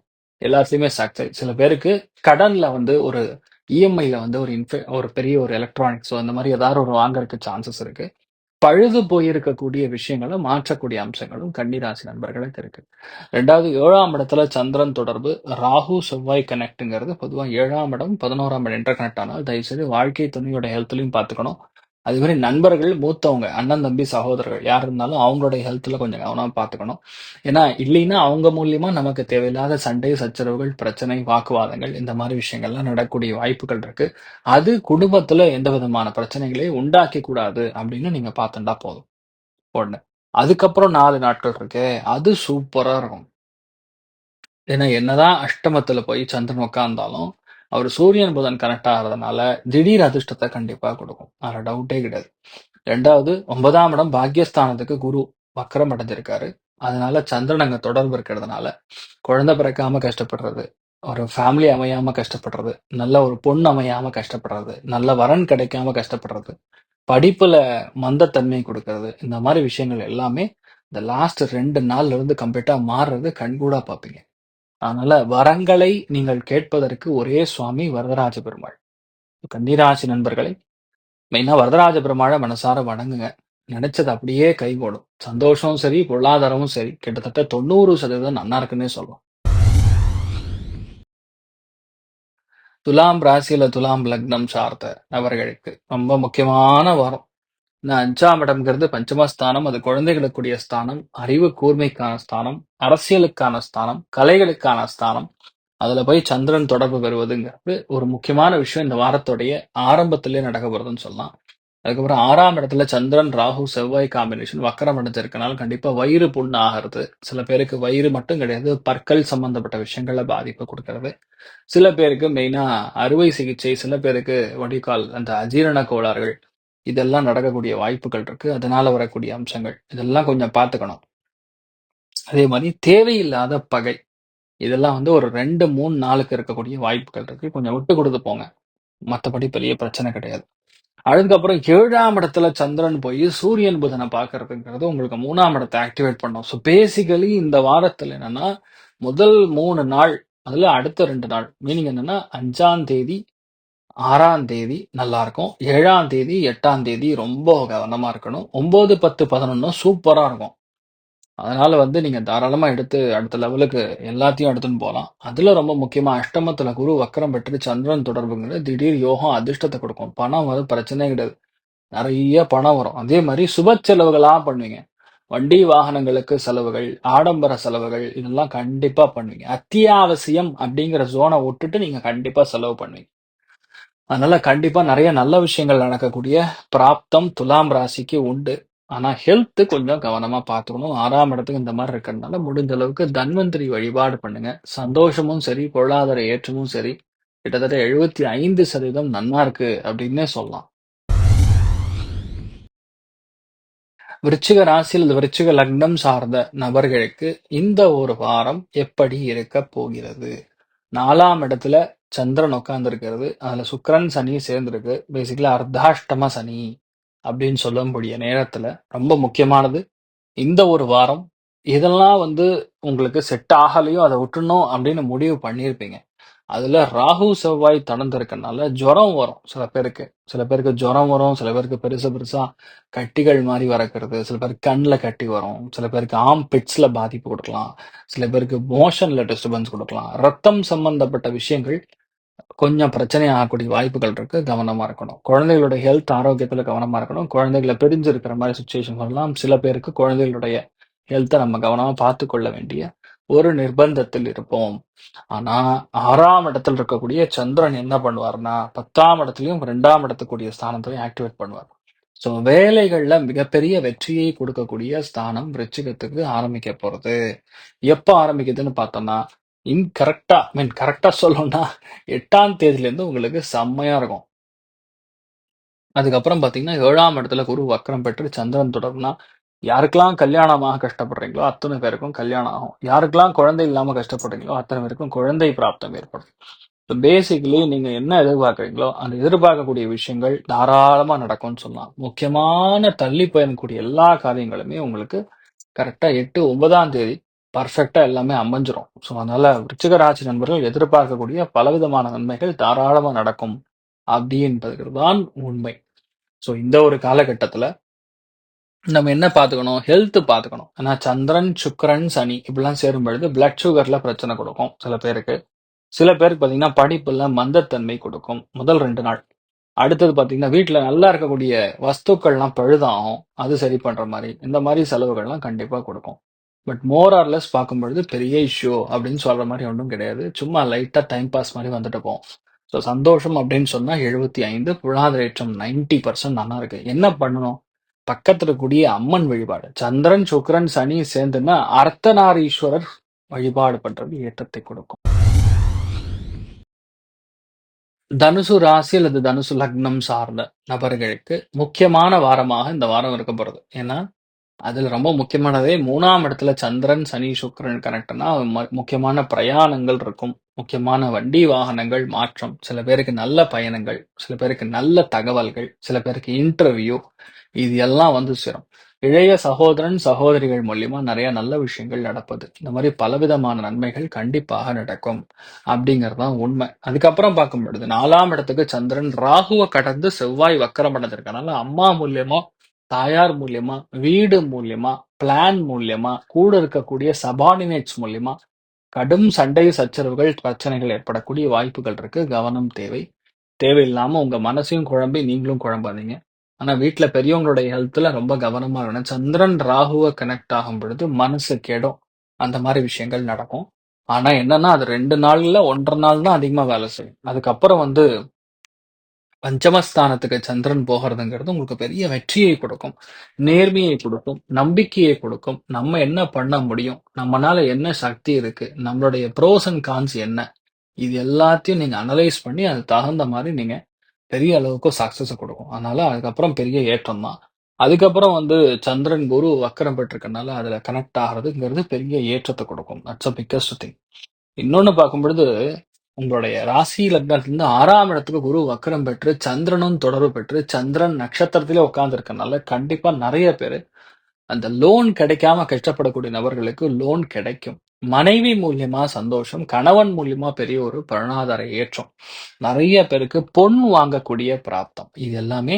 எல்லாத்தையுமே சக்சஸ் சில பேருக்கு கடன்ல வந்து ஒரு இஎம்ஐல வந்து ஒரு இன்ஃபெ ஒரு பெரிய ஒரு எலக்ட்ரானிக்ஸோ அந்த மாதிரி ஏதாவது ஒரு வாங்குறதுக்கு சான்சஸ் இருக்கு. பழுது போயிருக்கக்கூடிய விஷயங்களும் மாற்றக்கூடிய அம்சங்களும் கன்னிராசி நண்பர்களுக்கு இருக்கு. ரெண்டாவது ஏழாம் இடத்துல சந்திரன் தொடர்பு ராகு செவ்வாய் கனெக்ட்ங்கிறது பொதுவாக ஏழாம் இடம் பதினோராம் இடம் இன்டர் கனெக்ட் ஆனால் தயவுசெய்து வாழ்க்கை துணையோட ஹெல்த்லையும் பார்த்துக்கணும். அதே மாதிரி நண்பர்கள் மூத்தவங்க அண்ணன் தம்பி சகோதரர்கள் யார் இருந்தாலும் அவங்களோட ஹெல்த்ல கொஞ்சம் கவனமாக பார்த்துக்கணும். ஏன்னா இல்லைன்னா அவங்க மூலியமா நமக்கு தேவையில்லாத சண்டை சச்சரவுகள் பிரச்சனை வாக்குவாதங்கள் இந்த மாதிரி விஷயங்கள்லாம் நடக்கக்கூடிய வாய்ப்புகள் இருக்கு. அது குடும்பத்துல எந்த விதமான பிரச்சனைகளையும் உண்டாக்கி கூடாது அப்படின்னு நீங்க பார்த்துட்டா போதும். ஒண்ணு. அதுக்கப்புறம் நாலு நாட்கள் இருக்கு அது சூப்பரா இருக்கும். ஏன்னா என்னதான் அஷ்டமத்துல போய் சந்திரன் உட்கார்ந்தாலும் அவர் சூரியன் புதன் கனெக்ட் ஆகிறதுனால திடீர் அதிர்ஷ்டத்தை கண்டிப்பா கொடுக்கும். அதில் டவுட்டே கிடையாது. ரெண்டாவது ஒன்பதாம் இடம் பாக்கியஸ்தானத்துக்கு குரு வக்கரம் அடைஞ்சிருக்காரு. அதனால சந்திரன் அங்க தொடர்பு இருக்கிறதுனால குழந்தை பிறக்காம கஷ்டப்படுறது ஒரு ஃபேமிலி அமையாம கஷ்டப்படுறது நல்ல ஒரு பொண்ணு அமையாம கஷ்டப்படுறது நல்ல வரன் கிடைக்காம கஷ்டப்படுறது படிப்புல மந்தத்தன்மை கொடுக்கறது இந்த மாதிரி விஷயங்கள் எல்லாமே இந்த லாஸ்ட் ரெண்டு நாள்ல இருந்து கம்ப்ளீட்டா மாறுறது கண்கூடா பார்ப்பீங்க. அதனால வரங்களை நீங்கள் கேட்பதற்கு ஒரே சுவாமி வரதராஜ பெருமாள். கன்னிராசி நண்பர்களை மெயினா வரதராஜ பெருமாளை மனசார வணங்குங்க. நினைச்சது அப்படியே கைகூடும் சந்தோஷமும் சரி பொருளாதாரமும் சரி. கிட்டத்தட்ட தொண்ணூறு சதவீதம் நன்னா இருக்குன்னே சொல்லுவோம் துலாம் ராசியில துலாம் லக்னம் சார்ந்த நபர்களுக்கு ரொம்ப முக்கியமான வாரம். இந்த அஞ்சாம் இடம்ங்கிறது பஞ்சமஸ்தானம் அது குழந்தைகளுக்குரிய ஸ்தானம் அறிவு கூர்மைக்கான ஸ்தானம் அரசியலுக்கான ஸ்தானம் கலைகளுக்கான ஸ்தானம். அதுல போய் சந்திரன் தொடர்பு பெறுவதுங்கிறது ஒரு முக்கியமான விஷயம். இந்த வாரத்துடைய ஆரம்பத்திலே நடக்க போறதுன்னு சொல்லலாம். அதுக்கப்புறம் ஆறாம் இடத்துல சந்திரன் ராகு செவ்வாய் காம்பினேஷன் வக்கரம் அடைஞ்சிருக்கனால கண்டிப்பா வயிறு புண்ணு ஆகிறது சில பேருக்கு வயிறு மட்டும் கிடையாது பற்கள் சம்பந்தப்பட்ட விஷயங்கள பாதிப்பு கொடுக்கறது. சில பேருக்கு மெயினா அறுவை சிகிச்சை சில பேருக்கு வடிகால் அந்த அஜீரண கோளாறுகள் இதெல்லாம் நடக்கக்கூடிய வாய்ப்புகள் இருக்கு. அதனால வரக்கூடிய அம்சங்கள். இதெல்லாம் கொஞ்சம் பார்த்துக்கணும். அதே மாதிரி தேவையில்லாத பகை. இதெல்லாம் வந்து ஒரு ரெண்டு மூணு நாளுக்கு இருக்கக்கூடிய வாய்ப்புகள் இருக்கு. கொஞ்சம் விட்டு கொடுத்து போங்க. மற்றபடி பெரிய பிரச்சனை கிடையாது. அதுக்கப்புறம் ஏழாம் இடத்துல சந்திரன் போய் சூரியன் புதனை பார்க்கறதுங்கிறது உங்களுக்கு மூணாம் இடத்தை ஆக்டிவேட் பண்ணும். ஸோ பேசிக்கலி இந்த வாரத்தில் என்னன்னா முதல் மூணு நாள் அதில் அடுத்த ரெண்டு நாள் மீனிங் என்னன்னா அஞ்சாம் தேதி ஆறாம் தேதி நல்லா இருக்கும். ஏழாம் தேதி எட்டாம் தேதி ரொம்ப கவனமாக இருக்கணும். ஒம்பது பத்து பதினொன்றும் சூப்பராக இருக்கும். அதனால் வந்து நீங்கள் தாராளமாக எடுத்து அடுத்த லெவலுக்கு எல்லாத்தையும் எடுத்துன்னு போகலாம் அதில் ரொம்ப முக்கியமாக அஷ்டமத்தில் குரு வக்கரம் பெற்று சந்திரன் தொடர்புங்கிறது திடீர் யோகம் அதிர்ஷ்டத்தை கொடுக்கும். பணம் வந்து பிரச்சனையே கிடையாது. நிறைய பணம் வரும். அதே மாதிரி சுப செலவுகளாக பண்ணுவீங்க. வண்டி வாகனங்களுக்கு செலவுகள் ஆடம்பர செலவுகள் இதெல்லாம் கண்டிப்பாக பண்ணுவீங்க. அத்தியாவசியம் அப்படிங்கிற ஜோனை விட்டுட்டு நீங்கள் கண்டிப்பாக செலவு பண்ணுவீங்க. அதனால கண்டிப்பா நிறைய நல்ல விஷயங்கள் நடக்கக்கூடிய பிராப்தம் துலாம் ராசிக்கு உண்டு. ஆனா ஹெல்த் கொஞ்சம் கவனமா பார்த்துக்கணும். ஆறாம் இடத்துக்கு இந்த மாதிரி இருக்கிறதுனால முடிஞ்ச அளவுக்கு தன்வந்திரி வழிபாடு பண்ணுங்க. சந்தோஷமும் சரி பொருளாதார ஏற்றமும் சரி. கிட்டத்தட்ட எழுபத்தி ஐந்து சதவீதம் நன்னா இருக்கு அப்படின்னே சொல்லலாம். விருச்சிக ராசியில் விருச்சிக லக்னம் சார்ந்த நபர்களுக்கு இந்த ஒரு வாரம் எப்படி இருக்க போகிறது? நாலாம் இடத்துல சந்திரன் உட்காந்துருக்கிறது அதில் அதுல சனியும் சனி சேர்ந்திருக்கு. பேசிக்கலி அர்த்தாஷ்டம சனி அப்படின்னு சொல்லக்கூடிய நேரத்துல ரொம்ப முக்கியமானது. இந்த ஒரு வாரம் இதெல்லாம் வந்து உங்களுக்கு செட் ஆகலையோ அதை விட்டுணும் அப்படின்னு முடிவு பண்ணியிருப்பீங்க. அதுல ராகு செவ்வாய் தடந்திருக்கனால ஜுரம் வரும் சில பேருக்கு. சில பேருக்கு ஜுரம் வரும் சில பேருக்கு பெருசு பெருசா கட்டிகள் மாதிரி வரக்கிறது சில பேர் கண்ணில் கட்டி வரும் சில பேருக்கு ஆம் பிட்ஸ்ல பாதிப்பு கொடுக்கலாம் சில பேருக்கு மோஷன்ல டிஸ்டர்பன்ஸ் கொடுக்கலாம். ரத்தம் சம்பந்தப்பட்ட விஷயங்கள் கொஞ்சம் பிரச்சனை ஆகக்கூடிய வாய்ப்புகள் இருக்கு கவனமா இருக்கணும். குழந்தைகளோட ஹெல்த் ஆரோக்கியத்துல கவனமா இருக்கணும். குழந்தைகளை பிரிஞ்சு இருக்கிற மாதிரி சுச்சுவேஷன் வரலாம். சில பேருக்கு குழந்தைகளுடைய ஹெல்த்தை நம்ம கவனமா பார்த்து கொள்ள வேண்டிய ஒரு நிர்பந்தத்தில் இருப்போம். ஆனா ஆறாம் இடத்துல இருக்கக்கூடிய சந்திரன் என்ன பண்ணுவார்னா பத்தாம் இடத்துலயும் ரெண்டாம் இடத்துக்குரிய ஸ்தானத்தையும் ஆக்டிவேட் பண்ணுவார். ஸோ வேலைகள்ல மிகப்பெரிய வெற்றியை கொடுக்கக்கூடிய ஸ்தானம் விருச்சிகத்துக்கு ஆரம்பிக்க போறது. எப்ப ஆரம்பிக்குதுன்னு பார்த்தோம்னா இன் கரெக்டா மீன் கரெக்டா சொல்லணும்னா எட்டாம் தேதியில இருந்து உங்களுக்கு செம்மையா இருக்கும். அதுக்கப்புறம் பாத்தீங்கன்னா ஏழாம் இடத்துல குரு வக்கரம் பெற்று சந்திரன் தொடர்னா யாருக்கெல்லாம் கல்யாணமாக கஷ்டப்படுறீங்களோ அத்தனை பேருக்கும் கல்யாணம் ஆகும். யாருக்கெல்லாம் குழந்தை இல்லாமல் கஷ்டப்படுறீங்களோ அத்தனை பேருக்கும் குழந்தை பிராப்தம் ஏற்படும். பேசிக்கலி நீங்கள் என்ன எதிர்பார்க்குறீங்களோ அந்த எதிர்பார்க்கக்கூடிய விஷயங்கள் தாராளமாக நடக்கும்னு சொல்லலாம். முக்கியமான தள்ளி பயணக்கூடிய எல்லா காரியங்களுமே உங்களுக்கு கரெக்டாக எட்டு ஒன்பதாம் தேதி பர்ஃபெக்டாக எல்லாமே அமைஞ்சிரும். ஸோ அதனால விருச்சிக நண்பர்கள் எதிர்பார்க்கக்கூடிய பலவிதமான நன்மைகள் தாராளமாக நடக்கும். அப்படின்றது தான் உண்மை. ஸோ இந்த ஒரு காலகட்டத்தில் நம்ம என்ன பார்த்துக்கணும்? ஹெல்த் பார்த்துக்கணும். ஏன்னா சந்திரன் சுக்கரன் சனி இப்படிலாம் சேரும் பொழுது பிளட் சுகர்ல பிரச்சனை கொடுக்கும் சில பேருக்கு. சில பேருக்கு பார்த்தீங்கன்னா படிப்புல மந்தத்தன்மை கொடுக்கும். முதல் ரெண்டு நாள். அடுத்தது பார்த்தீங்கன்னா வீட்டில் நல்லா இருக்கக்கூடிய வஸ்துக்கள்லாம் பழுதாகும். அது சரி பண்ணுற மாதிரி. இந்த மாதிரி செலவுகள்லாம் கண்டிப்பாக கொடுக்கும். பட் மோர் ஆர்லெஸ் பார்க்கும் பொழுது பெரிய இஷ்யூ அப்படின்னு சொல்கிற மாதிரி ஒன்றும் கிடையாது. சும்மா லைட்டாக டைம் பாஸ் மாதிரி வந்துட்டு போகும். ஸோ சந்தோஷம் அப்படின்னு சொன்னால் எழுபத்தி ஐந்து புலாதரேற்றம் நைன்டி பர்சன்ட் நல்லா இருக்கு. என்ன பண்ணணும்? பக்கத்துல கூடிய அம்மன் வழிபாடு சந்திரன் சுக்கரன் சனி சேர்ந்துன்னா அர்த்தநாரீஸ்வரர் வழிபாடு பண்றது ஏற்றத்தை கொடுக்கும் தனுசு ராசி அல்லது தனுசு லக்னம் சார்ந்த நபர்களுக்கு முக்கியமான வாரமாக இந்த வாரம் இருக்க போறது. ஏன்னா, அதுல ரொம்ப முக்கியமானதே மூணாம் இடத்துல சந்திரன், சனி, சுக்கரன் கனெக்ட்னா ம முக்கியமான பிரயாணங்கள் இருக்கும். முக்கியமான வண்டி வாகனங்கள் மாற்றம். சில பேருக்கு நல்ல பயணங்கள், சில பேருக்கு நல்ல தகவல்கள், சில பேருக்கு இன்டர்வியூ இது எல்லாம் வந்து சேரும். இளைய சகோதரன், சகோதரிகள் மூலியமா நிறைய நல்ல விஷயங்கள் நடப்பது. இந்த மாதிரி பலவிதமான நன்மைகள் கண்டிப்பாக நடக்கும். அப்படிங்கிறது தான் உண்மை. அதுக்கப்புறம் பார்க்கும் பொழுது நாலாம் இடத்துக்கு சந்திரன் ராகுவ கடந்து செவ்வாய் வக்கரம் அடைஞ்சிருக்கனால, அம்மா மூலியமா, தாயார் மூலியமா, வீடு மூலியமா, பிளான் மூலியமா, கூட இருக்கக்கூடிய சபார்டினேட்ஸ் மூலியமா கடும் சண்டை, சச்சரவுகள், பிரச்சனைகள் ஏற்படக்கூடிய வாய்ப்புகள் இருக்கு. கவனம் தேவை. தேவையில்லாம உங்க மனசையும் குழம்பி நீங்களும் குழம்பாதீங்க. ஆனா வீட்டுல பெரியவங்களுடைய ஹெல்த்ல ரொம்ப கவனமா இருக்கணும். சந்திரன் ராகுவ கனெக்ட் ஆகும் பொழுது மனசு கெடும். அந்த மாதிரி விஷயங்கள் நடக்கும். ஆனா என்னன்னா, அது ரெண்டு நாள்ல 1 1/2 நாள் தான் அதிகமா வேலை செய்யும். அதுக்கப்புறம் வந்து பஞ்சமஸ்தானத்துக்கு சந்திரன் போகிறதுங்கிறது உங்களுக்கு பெரிய வெற்றியை கொடுக்கும். நேர்மையை கொடுக்கும். நம்பிக்கையை கொடுக்கும். நம்ம என்ன பண்ண முடியும்? நம்மனால என்ன சக்தி இருக்கு? நம்மளுடைய ப்ரோஸ் அண்ட் கான்ஸ் என்ன? இது எல்லாத்தையும் நீங்க அனலைஸ் பண்ணி அதுக்கு தகுந்த மாதிரி நீங்க பெரிய அளவுக்கு சக்சஸை கொடுக்கும். அதனால அதுக்கப்புறம் பெரிய ஏற்றம் தான். அதுக்கப்புறம் வந்து சந்திரன், குரு வக்கரம் பெற்றிருக்கனால அதுல கனெக்ட் ஆகிறதுங்கிறது பெரிய ஏற்றத்தை கொடுக்கும். It's a biggest thing. இன்னொன்னு பார்க்கும்பொழுது உங்களுடைய ராசி லக்னத்திலிருந்து ஆறாம் இடத்துக்கு குரு வக்கரம் பெற்று, சந்திரனும் தொடர்பு பெற்று, சந்திரன் நட்சத்திரத்திலே உட்கார்ந்துருக்கனால கண்டிப்பா நிறைய பேர் அந்த லோன் கிடைக்காம கஷ்டப்படக்கூடிய நபர்களுக்கு லோன் கிடைக்கும். மனைவி மூலியமா சந்தோஷம். கணவன் மூலியமா பெரிய ஒரு பொருளாதார ஏற்றம். நிறைய பேருக்கு பொன் வாங்கக்கூடிய பிராப்தம். இது எல்லாமே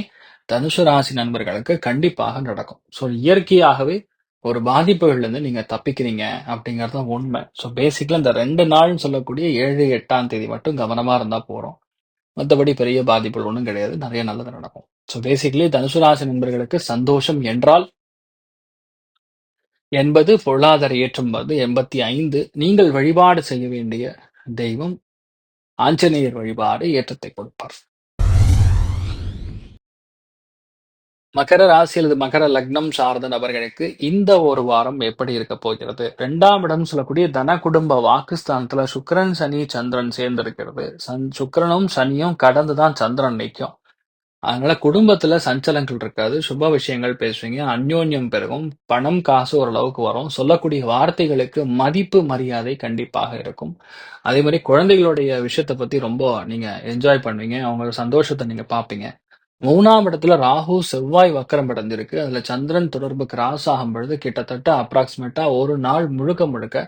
தனுசு ராசி நண்பர்களுக்கு கண்டிப்பாக நடக்கும். ஸோ இயற்கையாகவே ஒரு பாதிப்புகள்லேருந்து நீங்க தப்பிக்கிறீங்க அப்படிங்கிறது தான் உண்மை. ஸோ பேசிக்கலா இந்த 2 நாள்னு சொல்லக்கூடிய 7, 8ஆம் தேதி மட்டும் கவனமா இருந்தா போறோம். மத்தபடி பெரிய பாதிப்புகள் ஒண்ணும் கிடையாது. நிறைய நல்லது நடக்கும். ஸோ பேசிக்கலி தனுசு ராசி நண்பர்களுக்கு சந்தோஷம் என்றால் 80 பொருளாதார ஏற்றம் வந்து 85 நீங்கள் வழிபாடு செய்ய வேண்டிய தெய்வம் ஆஞ்சநேயர் வழிபாடு ஏற்றத்தை கொடுப்பார். மகர ராசி அல்லது மகர லக்னம் சார்ந்த நபர்களுக்கு இந்த ஒரு வாரம் எப்படி இருக்க போகிறது? ரெண்டாம் இடம் சொல்லக்கூடிய தன குடும்ப வாக்குஸ்தானத்துல சுக்கிரன், சனி, சந்திரன் சேர்ந்திருக்கிறது. சன் சுக்கரனும் சனியும் கடந்து தான் சந்திரன் நிற்கும் அதனால குடும்பத்துல சஞ்சலங்கள் இருக்காது. சுப விஷயங்கள் பேசுவீங்க. அந்யோன்யம் பெருகும். பணம், காசு ஓரளவுக்கு வரும். சொல்லக்கூடிய வார்த்தைகளுக்கு மதிப்பு, மரியாதை கண்டிப்பாக இருக்கும். அதே மாரி குழந்தைகளுடைய விஷயத்த பத்தி ரொம்ப நீங்க என்ஜாய் பண்ணுவீங்க. அவங்க சந்தோஷத்த நீங்க பார்ப்பீங்க. 3ஆம் இடத்துல ராகு, செவ்வாய் வக்கரம் அடைஞ்சிருக்கு. அதுல சந்திரன் தொடர்பு கிராஸ் ஆகும் பொழுது கிட்டத்தட்ட அப்ராக்ஸிமேட்டா ஒரு நாள் முழுக்க முழுக்க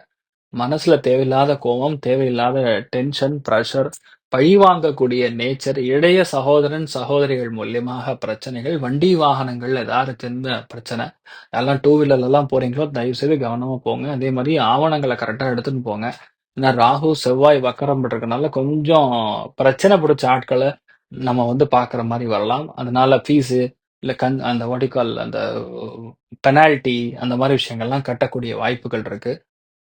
மனசுல தேவையில்லாத கோவம், தேவையில்லாத டென்ஷன், பிரஷர், பழிவாங்கக்கூடிய நேச்சர், இளைய சகோதரன், சகோதரிகள் மூலியமாக பிரச்சனைகள், வண்டி வாகனங்கள் ஏதாவது சின்ன பிரச்சனை. எல்லாம் டூ வீலர்லாம் போறீங்களோ தயவு செய்து கவனமா போங்க. அதே மாதிரி ஆவணங்களை கரெக்டாக எடுத்துன்னு போங்க. ஏன்னா ராகு, செவ்வாய் வக்கரம் இருக்கனால கொஞ்சம் பிரச்சனை பிடிச்ச ஆட்களை நம்ம வந்து பார்க்குற மாதிரி வரலாம். அதனால ஃபீஸு இல்லை கண் அந்த வடிகால் அந்த பெனால்ட்டி அந்த மாதிரி விஷயங்கள்லாம் கட்டக்கூடிய வாய்ப்புகள் இருக்கு.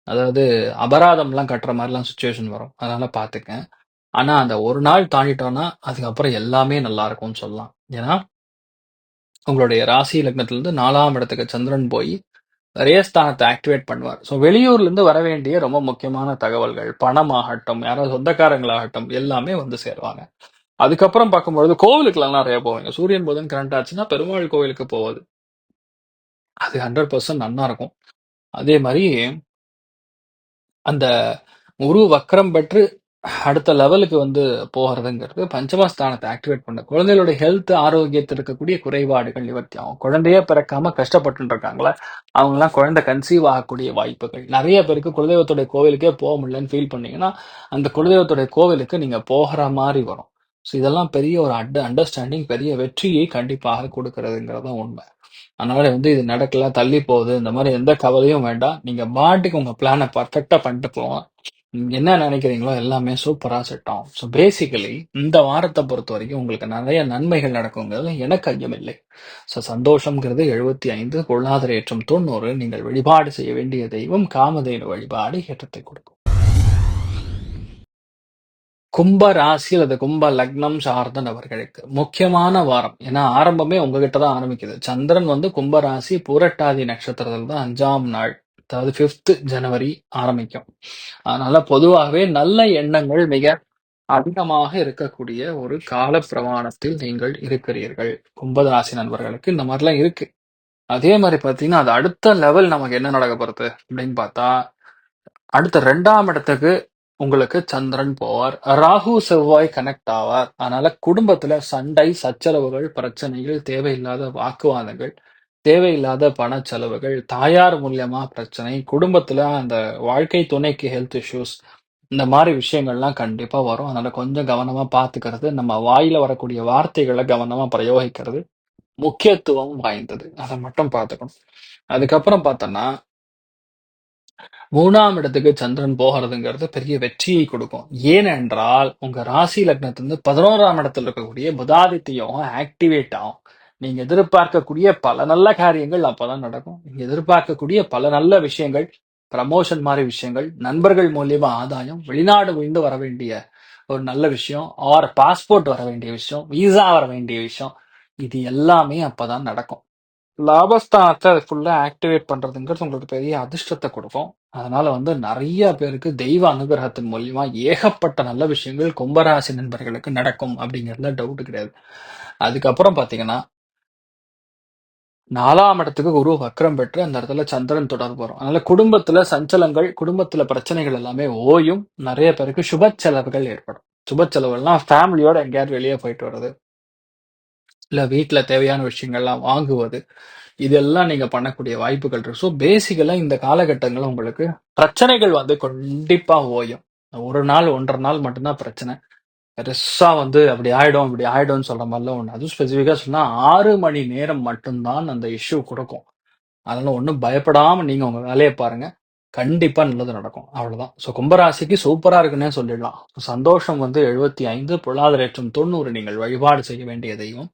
அதாவது அபராதம்லாம் கட்டுற மாதிரிலாம் சுச்சுவேஷன் வரும். அதனால பார்த்துக்கேன் ஆனா அந்த ஒரு நாள் தாண்டிட்டோம்னா, அதுக்கப்புறம் எல்லாமே நல்லா இருக்கும்னு சொல்லலாம். ஏன்னா உங்களுடைய ராசி லக்னத்திலிருந்து 4ஆம் இடத்துக்கு சந்திரன் போய் நிறைய ஸ்தானத்தை ஆக்டிவேட் பண்ணுவார். ஸோ வெளியூர்லேருந்து வர வேண்டிய ரொம்ப முக்கியமான தகவல்கள், பணமாகட்டும், யாராவது சொந்தக்காரங்களாகட்டும் எல்லாமே வந்து சேருவாங்க. அதுக்கப்புறம் பார்க்கும்பொழுது கோவிலுக்குலாம் நிறைய போவீங்க. சூரியன், புதன் கரண்ட் ஆச்சுன்னா பெருமாள் கோவிலுக்கு போவது. அது 100% நன்னா இருக்கும். அதே மாரி அந்த குரு வக்ரம் பெற்று அடுத்த லெவலுக்கு வந்து போகிறதுங்கிறது பஞ்சமஸ்தானத்தை ஆக்டிவேட் பண்ண குழந்தைகளோட ஹெல்த், ஆரோக்கியத்தில் இருக்கக்கூடிய குறைபாடுகள் நிவர்த்தி ஆகும். குழந்தையே பிறக்காம கஷ்டப்பட்டுட்டு இருக்காங்கல்ல, அவங்கலாம் குழந்தை கன்சீவ் ஆகக்கூடிய வாய்ப்புகள். நிறைய பேருக்கு குலதெய்வத்துடைய கோவிலுக்கே போக முடியலன்னு ஃபீல் பண்ணீங்கன்னா, அந்த குலதெய்வத்துடைய கோவிலுக்கு நீங்க போகிற மாதிரி வரும். ஸோ இதெல்லாம் பெரிய ஒரு அட் அண்டர்ஸ்டாண்டிங் பெரிய வெற்றியை கண்டிப்பாக கொடுக்கறதுங்கிறது தான் உண்மை. அதனால வந்து இது நடக்கல, தள்ளி போகுது, இந்த மாதிரி எந்த கவலையும் வேண்டாம். நீங்க பாட்டுக்கு உங்க பிளானை பெர்ஃபெக்ட்டா பண்ணிட்டு போவோம் என்ன நினைக்கிறீங்களோ எல்லாமே சூப்பரா செட் ஆகும். ஸோ பேசிக்கலி இந்த பொறுத்த வரைக்கும் உங்களுக்கு நிறைய நன்மைகள் நடக்குங்கிறது எனக்கு ஐயமில்லை. ஸோ சந்தோஷம்ங்கிறது 75, பொருளாதார ஏற்றம் 90. நீங்கள் வழிபாடு செய்ய வேண்டிய தெய்வம் காமதேனு வழிபாடு ஏற்றத்தை கொடுக்கும். கும்ப ராசி அல்லது கும்ப லக்னம் சார்ந்த நபர்களுக்கு முக்கியமான வாரம். ஏன்னா ஆரம்பமே உங்ககிட்ட தான் ஆரம்பிக்குது. சந்திரன் வந்து கும்ப ராசி பூரட்டாதி நட்சத்திரத்தில் தான் அஞ்சாம் நாள் அதாவது ஃபிஃப்த்து ஜனவரி ஆரம்பிக்கும். அதனால பொதுவாகவே நல்ல எண்ணங்கள் மிக அதிகமாக இருக்கக்கூடிய ஒரு கால பிரமாணத்தில் நீங்கள் இருக்கிறீர்கள். கும்பராசி நண்பர்களுக்கு இந்த மாதிரிலாம் இருக்கு. அதே மாதிரி பார்த்தீங்கன்னா, அது அடுத்த லெவல் நமக்கு என்ன நடக்க போறது அப்படின்னு பார்த்தா, அடுத்த ரெண்டாம் இடத்துக்கு உங்களுக்கு சந்திரன் போவார். ராகு, செவ்வாய் கனெக்ட் ஆவார். அதனால குடும்பத்துல சண்டை, சச்சரவுகள், பிரச்சனைகள், தேவையில்லாத வாக்குவாதங்கள், தேவையில்லாத பண செலவுகள், தாயார் மூலியமா பிரச்சனை, குடும்பத்துல அந்த வாழ்க்கை துணைக்கு ஹெல்த் இஷ்யூஸ் இந்த மாதிரி விஷயங்கள்லாம் கண்டிப்பா வரும். அதனால கொஞ்சம் கவனமா பார்த்துக்கிறது, நம்ம வாயில வரக்கூடிய வார்த்தைகளை கவனமா பிரயோகிக்கிறது முக்கியத்துவம் வாய்ந்தது. அத மட்டும் பார்த்துக்கணும். அதுக்கப்புறம் பார்த்தோம்னா மூணாம் இடத்துக்கு சந்திரன் போகிறதுங்கிறது பெரிய வெற்றியை கொடுக்கும். ஏனென்றால், உங்க ராசி லக்னத்திலிருந்து 11ஆம் இடத்துல இருக்கக்கூடிய புதாதித்ய யோகம் ஆக்டிவேட் ஆகும். நீங்க எதிர்பார்க்கக்கூடிய பல நல்ல காரியங்கள் அப்பதான் நடக்கும். நீங்க எதிர்பார்க்கக்கூடிய பல நல்ல விஷயங்கள், ப்ரமோஷன் மாதிரி விஷயங்கள், நண்பர்கள் மூலியமா ஆதாயம், வெளிநாடு இருந்து வர வேண்டிய ஒரு நல்ல விஷயம், ஆர் பாஸ்போர்ட் வர வேண்டிய விஷயம், விசா வர வேண்டிய விஷயம், இது எல்லாமே அப்பதான் நடக்கும். லாபஸ்தானத்தை அது ஃபுல்லா ஆக்டிவேட் பண்றதுங்கிறது உங்களுக்கு பெரிய அதிர்ஷ்டத்தை கொடுக்கும் அதனால வந்து நிறைய பேருக்கு தெய்வ அனுகிரகத்தின் மூலியமா ஏகப்பட்ட நல்ல விஷயங்கள் கும்பராசி நண்பர்களுக்கு நடக்கும் அப்படிங்கிறதுல டவுட் கிடையாது. அதுக்கப்புறம் பார்த்தீங்கன்னா நாலாம் இடத்துக்கு குரு வக்ரம் பெற்று அந்த இடத்துல சந்திரன் தொடர்பு வரும். அதனால குடும்பத்துல சஞ்சலங்கள், குடும்பத்துல பிரச்சனைகள் எல்லாமே ஓயும். நிறைய பேருக்கு சுப செலவுகள் ஏற்படும். சுப செலவுகள்னா ஃபேமிலியோட எங்கேயாவது வெளியே போயிட்டு வர்றது. இல்ல வீட்டுல தேவையான விஷயங்கள்லாம் வாங்குவது. இதெல்லாம் நீங்க பண்ணக்கூடிய வாய்ப்புகள் இருக்கு. ஸோ பேசிக்கலா இந்த காலகட்டங்கள்ல உங்களுக்கு பிரச்சனைகள் வந்து கண்டிப்பா ஓயும். ஒரு நாள், 1 1/2 நாள் மட்டும்தான் பிரச்சனை. பெருசா வந்து அப்படி ஆயிடும், இப்படி ஆயிடும்னு சொல்ற மாதிரிலாம் ஒண்ணு. அதுவும் ஸ்பெசிஃபிக்காக சொன்னால் ஆறு மணி நேரம் மட்டும் தான் அந்த இஷ்யூ கொடுக்கும் அதனால ஒண்ணும் பயப்படாம நீங்க உங்க வேலையை பாருங்க. கண்டிப்பா நல்லது நடக்கும். அவ்வளோதான் ஸோ கும்பராசிக்கு சூப்பரா இருக்குன்னே சொல்லிடலாம். சந்தோஷம் வந்து 75, பொருளாதார ஏற்றம் 90 நீங்கள் வழிபாடு செய்ய வேண்டிய தெய்வம்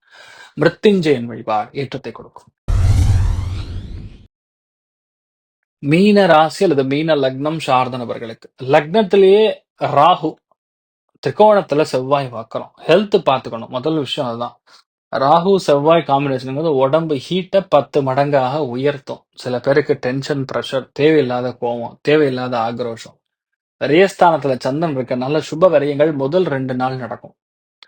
மிருத்யுஞ்சயன் வழிபாடு ஏற்றத்தை கொடுக்கும். மீன ராசி அல்லது மீன லக்னம் சார்ந்த நபர்களுக்கு. லக்னத்திலேயே ராகு, திரிகோணத்துல செவ்வாய் பார்க்குறோம் ஹெல்த் பார்த்துக்கணும். முதல் விஷயம் அதுதான். ராகு, செவ்வாய் காம்பினேஷன்ங்கிறது உடம்பு ஹீட்டை பத்து மடங்காக உயர்த்தும். சில பேருக்கு டென்ஷன், ப்ரெஷர் தேவையில்லாத கோவம், தேவையில்லாத ஆக்ரோஷம். விரயஸ்தானத்துல சந்தன் இருக்கனால சுப விரயங்கள் முதல் ரெண்டு நாள் நடக்கும்.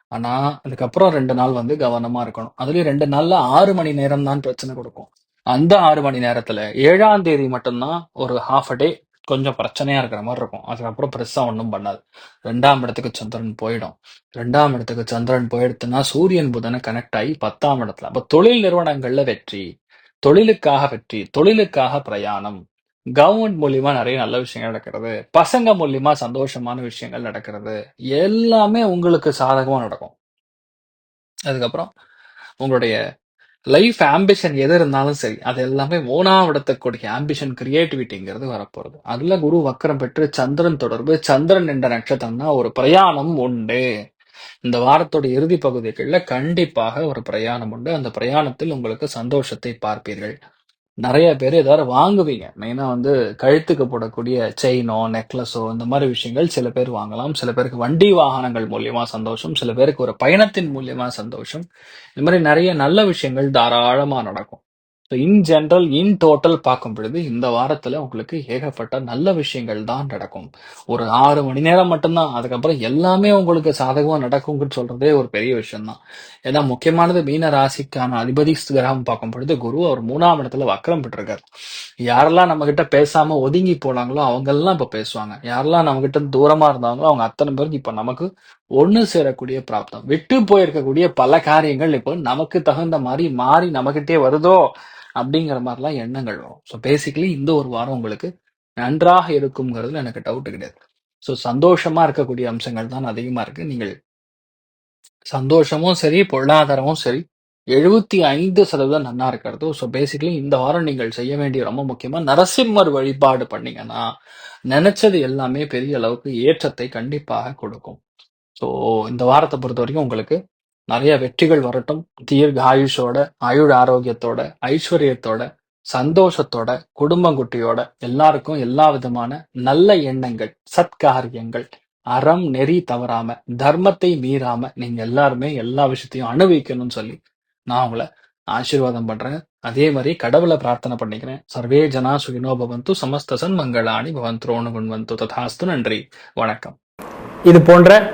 ஆனா, அதுக்கப்புறம் ரெண்டு நாள் வந்து கவனமா இருக்கணும். அதுலயும் ரெண்டு நாள்ல ஆறு மணி நேரம் தான் பிரச்சனை கொடுக்கும். அந்த ஆறு மணி நேரத்துல ஏழாம் தேதி மட்டும்தான் ஒரு ஹாஃப் அ டே கொஞ்சம் பிரச்சனையா இருக்கிற மாதிரி இருக்கும். அதுக்கப்புறம் பெருசா ஒன்றும் பண்ணாது. ரெண்டாம் இடத்துக்கு சந்திரன் போயிடும். ரெண்டாம் இடத்துக்கு சந்திரன் போயிடுத்துன்னா சூரியன், புதனை கனெக்ட் ஆகி 10ஆம் இடத்துல. அப்ப தொழில் நிறுவனங்கள்ல வெற்றி, தொழிலுக்காக வெற்றி, தொழிலுக்காக பிரயாணம், கவர்மெண்ட் மூலியமா நிறைய நல்ல விஷயங்கள் நடக்கிறது, பசங்க மூலியமா சந்தோஷமான விஷயங்கள் நடக்கிறது, எல்லாமே உங்களுக்கு சாதகமா நடக்கும். அதுக்கப்புறம் உங்களுடைய லைஃப் ஆம்பிஷன் எது இருந்தாலும் சரி, அது எல்லாமே 3ஆம் இடத்துக்கூடிய ஆம்பிஷன் கிரியேட்டிவிட்டிங்கிறது வரப்போறது. அதுல குரு வக்கரம் பெற்று சந்திரன் தொடர்பு, சந்திரன் என்ற நட்சத்திரம்னா ஒரு பிரயாணம் உண்டு. இந்த வாரத்தோட இறுதி பகுதிகளில் கண்டிப்பாக ஒரு பிரயாணம் உண்டு. அந்த பிரயாணத்தில் உங்களுக்கு சந்தோஷத்தை பார்ப்பீர்கள். நிறைய பேர் ஏதாவது வாங்குவீங்க. மெயினாக வந்து கழுத்துக்கு போடக்கூடிய செயினோ, நெக்லஸோ இந்த மாதிரி விஷயங்கள் சில பேர் வாங்கலாம். சில பேருக்கு வண்டி வாகனங்கள் மூலியமா சந்தோஷம். சில பேருக்கு ஒரு பயணத்தின் மூலியமா சந்தோஷம். இந்த மாதிரி நிறைய நல்ல விஷயங்கள் தாராளமாக நடக்கும். So in general in total பார்க்கும் பொழுது இந்த வாரத்துல உங்களுக்கு ஏகப்பட்ட நல்ல விஷயங்கள் தான் நடக்கும். ஒரு ஆறு மணி நேரம் மட்டும்தான் அதுக்கப்புறம் எல்லாமே உங்களுக்கு சாதகமா நடக்கும்னு சொல்றதே ஒரு பெரிய விஷயம் தான். ஏன்னா முக்கியமானது மீன ராசிக்கான அதிபதி கிரகம் பார்க்கும் பொழுது குரு அவர் மூணாம் இடத்துல வக்கரம் பெற்றிருக்காரு. யாரெல்லாம் நம்மகிட்ட பேசாம ஒதுங்கி போனாங்களோ அவங்கெல்லாம் இப்ப பேசுவாங்க. யாரெல்லாம் நம்மகிட்ட தூரமா இருந்தாங்களோ அவங்க அத்தனை பேருக்கு இப்ப நமக்கு ஒண்ணு சேரக்கூடிய பிராப்தம். விட்டு போயிருக்கக்கூடிய பல காரியங்கள் இப்போ நமக்கு தகுந்த மாதிரி மாறி நம்மகிட்டயே வருதோ அப்படிங்கிற மாதிரிலாம் எண்ணங்கள் வரும். ஸோ பேசிக்கலி இந்த ஒரு வாரம் உங்களுக்கு நன்றாக இருக்கும்ங்கிறதுல எனக்கு டவுட் கிடையாது. ஸோ சந்தோஷமா இருக்கக்கூடிய அம்சங்கள் தான் அதிகமா இருக்கு. நீங்கள் சந்தோஷமும் சரி, பொருளாதாரமும் சரி 75% நன்னா இருக்கிறது. ஸோ பேசிக்கலி இந்த வாரம் நீங்கள் செய்ய வேண்டிய ரொம்ப முக்கியமா நரசிம்மர் வழிபாடு பண்ணீங்கன்னா, நினைச்சது எல்லாமே பெரிய அளவுக்கு ஏற்றத்தை கண்டிப்பாக கொடுக்கும். ஸோ இந்த வாரத்தை பொறுத்த வரைக்கும் உங்களுக்கு நிறைய வெற்றிகள் வரட்டும். தீர்க்க ஆயுஷோட, ஆயுள் ஆரோக்கியத்தோட, ஐஸ்வர்யத்தோட, சந்தோஷத்தோட, குடும்பங்குட்டியோட எல்லாருக்கும் எல்லா விதமான நல்ல எண்ணங்கள், சத்காரியங்கள், அறம், நெறி தவறாம, தர்மத்தை மீறாம நீங்க எல்லாருமே எல்லா விஷயத்தையும் அனுபவிக்கணும்னு சொல்லி நான் உங்களை ஆசீர்வாதம் பண்றேன். அதே மாதிரி கடவுள பிரார்த்தனை பண்ணிக்கிறேன். சர்வே ஜனா சுகினோ பவந்து, சமஸ்தசன் மங்களாணி பவந்து, ரோணு ததாஸ்து. நன்றி. வணக்கம். இது போன்ற